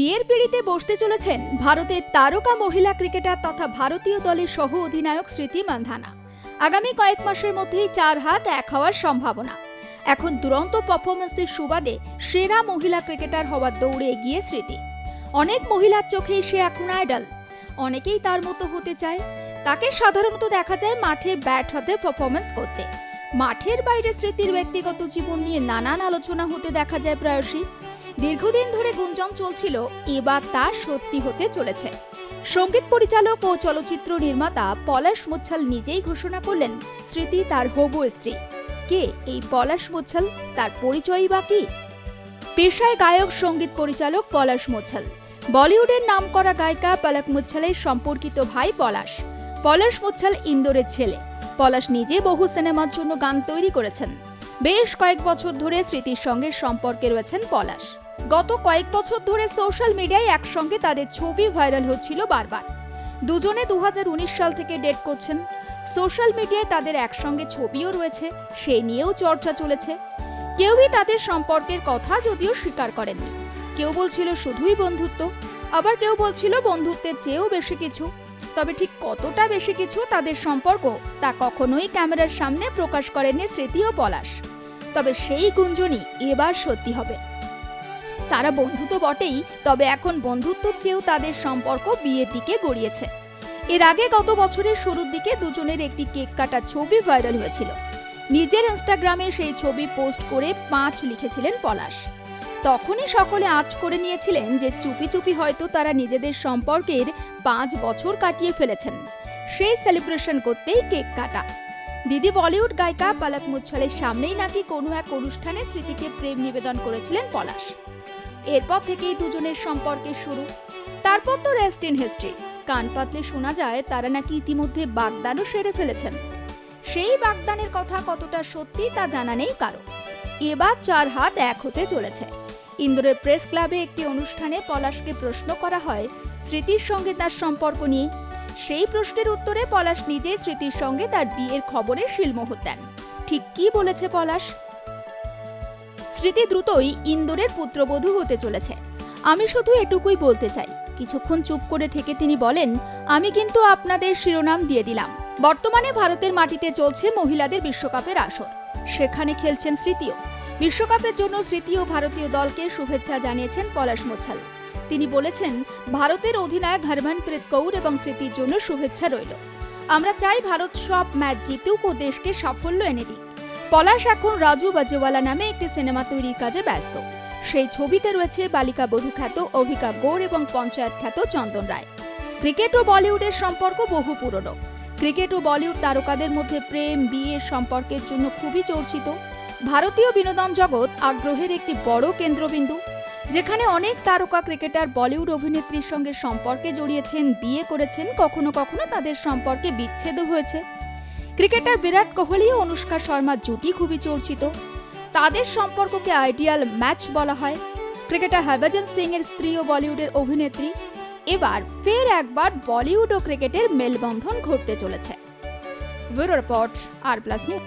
বিয়ের পিড়িতে বসতে চলেছেন ভারতের তারকা মহিলা ক্রিকেটার তথা ভারতীয় দলের সহ অধিনায়ক স্মৃতি মান্ধানা। আগামী কয়েক মাসের মধ্যেই চার হাত এক হওয়ার সম্ভাবনা। এখন দুরন্ত পারফরমেন্সের সুবাদে সেরা মহিলা ক্রিকেটার হওয়ার দৌড়ে এগিয়ে স্মৃতি। অনেক মহিলার চোখে সে এখন আইডল অনেকেই তার মতো হতে চায়। তাকে সাধারণত দেখা যায় মাঠে ব্যাট হাতে পারফরমেন্স করতে। মাঠের বাইরে স্মৃতির ব্যক্তিগত জীবন নিয়ে নানান আলোচনা হতে দেখা যায় প্রায়শই। দীর্ঘদিন ধরে গুঞ্জন চলছিল, এবার তা সত্যি হতে চলেছে। সংগীত পরিচালক ও চলচ্চিত্র নির্মাতা পলাশ মুচ্ছাল নিজেই ঘোষণা করলেন, স্মৃতি তার হবু স্ত্রী। কে এই পলাশ মুচ্ছাল? তার পরিচয়ই বা কি? পেশায় গায়ক, সংগীত পরিচালক পলাশ মুচ্ছাল। বলিউডের নামকরা গায়িকা পলক মুচ্ছালের সম্পর্কিত ভাই পলাশ। পলাশ মুচ্ছাল ইন্দোরের ছেলে। পলাশ নিজে বহু সিনেমার জন্য গান তৈরি করেছেন। বেশ কয়েক বছর ধরে স্মৃতির সঙ্গে সম্পর্কে রয়েছেন পলাশ। গত কয়েক বছর ধরে সোশ্যাল মিডিয়ায় একসঙ্গে তাদের ছবি ভাইরাল হচ্ছিল বারবার। দুজনে দু হাজার উনিশ সাল থেকে ডেট করছেন। সোশ্যাল মিডিয়ায় তাদের একসঙ্গে ছবিও রয়েছে সেই নিয়েও চর্চা চলেছে। কেউই তাদের সম্পর্কের কথা যদিও স্বীকার করেননি। কেউ বলছিল শুধুই বন্ধুত্ব, আবার কেউ বলছিল বন্ধুত্বের চেয়েও বেশি কিছু। তবে ঠিক কতটা বেশি কিছু তাদের সম্পর্ক তা কখনোই ক্যামেরার সামনে প্রকাশ করেননি স্মৃতি ও পলাশ। তবে সেই গুঞ্জনই এবার সত্যি হবে। তারা বন্ধু তো বটেই, তবে এখন বন্ধুত্বর চেয়েও তাদের সম্পর্ক বিয়ের দিকে গড়িয়েছে। এর আগে গত বছরের শুরুর দিকে দুজনের একটি কেক কাটা ছবি ভাইরাল হয়েছিল। নিজের ইনস্টাগ্রামে সেই ছবি পোস্ট করে পাঁচ লিখেছিলেন পলাশ। তখনই সকলে আঁচ করে নিয়েছিলেন যে চুপি চুপি হয়তো তারা নিজেদের সম্পর্কের পাঁচ বছর কাটিয়ে ফেলেছেন। সেই সেলিব্রেশন করতেই কেক কাটা। দিদি বলিউড গায়িকা পালক মুচ্ছলের সামনেই নাকি কোনো এক অনুষ্ঠানে স্মৃতিকে প্রেম নিবেদন করেছিলেন পলাশ। এরপর থেকেই দুজনের সম্পর্কের শুরু। তারপর তো রেস্ট ইন হিস্ট্রি কান পাতলে শোনা যায়, তারা নাকি ইতিমধ্যে বাগদানও সেরে ফেলেছেন। সেই বাগদানের কথা কতটা সত্যি তা জানা নেই কারও। এবার চার হাত এক হতে চলেছে। ইন্দোরের প্রেস ক্লাবে একটি অনুষ্ঠানে পলাশকে প্রশ্ন করা হয়, স্মৃতির সঙ্গে তার সম্পর্ক নিয়ে। সেই প্রশ্নের উত্তরে পলাশ নিজেই স্মৃতির সঙ্গে তার বিয়ের খবরে শিলমোহর দেন। ঠিক কি বলেছে পলাশ? স্মৃতি দ্রুতই ইন্দোরের পুত্রবধূ হতে চলেছে। আমি শুধু এটুকুই বলতে চাই, কিছুক্ষণ চুপ করে থেকে তিনি বলেন, আমি কিন্তু আপনাদের শিরোনাম দিয়ে দিলাম। বর্তমানে ভারতের মাটিতে চলছে মহিলাদের বিশ্বকাপের আসর। সেখানে খেলছেন স্মৃতিও। বিশ্বকাপের জন্য স্মৃতি ও ভারতীয় দলকে শুভেচ্ছা জানিয়েছেন পলাশ মোছাল। তিনি বলেছেন, ভারতের অধিনায়ক হরমনপ্রীত কৌর এবং স্মৃতির জন্য শুভেচ্ছা রইল। আমরা চাই ভারত সব ম্যাচ জিতুক ও দেশকে সাফল্য এনে দিক। পলাশ এখন রাজু বাজেওয়ালা নামে একটি সিনেমা তৈরির কাজে ব্যস্ত। সেই ছবিতে রয়েছে বালিকা বধূ খ্যাত অভিকা গৌড় এবং পঞ্চায়েত খ্যাত চন্দন রায়। ক্রিকেট ও বলিউডের সম্পর্ক বহু পুরনো। ক্রিকেট ও বলিউড তারকাদের মধ্যে প্রেম, বিয়ে সম্পর্কের জন্য খুবই চর্চিত। ভারতীয় বিনোদন জগৎ আগ্রহের একটি বড় কেন্দ্রবিন্দু। যেখানে অনেক তারকা, ক্রিকেটার, বলিউড অভিনেত্রীর সঙ্গে সম্পর্কে জড়িয়েছেন, বিয়ে করেছেন, কখনো কখনো তাদের সম্পর্কে বিচ্ছেদও হয়েছে। ক্রিকেটার বিরাট কোহলি ও অনুষ্কা শর্মার জুটি খুবই চর্চিত। তাদের সম্পর্ককে আইডিয়াল ম্যাচ বলা হয়। ক্রিকেটার হরভজন সিং এর স্ত্রী ও বলিউডের অভিনেত্রী। এবার ফের একবার বলিউড ও ক্রিকেটের মেলবন্ধন ঘটতে চলেছে। Bureau report R plus news.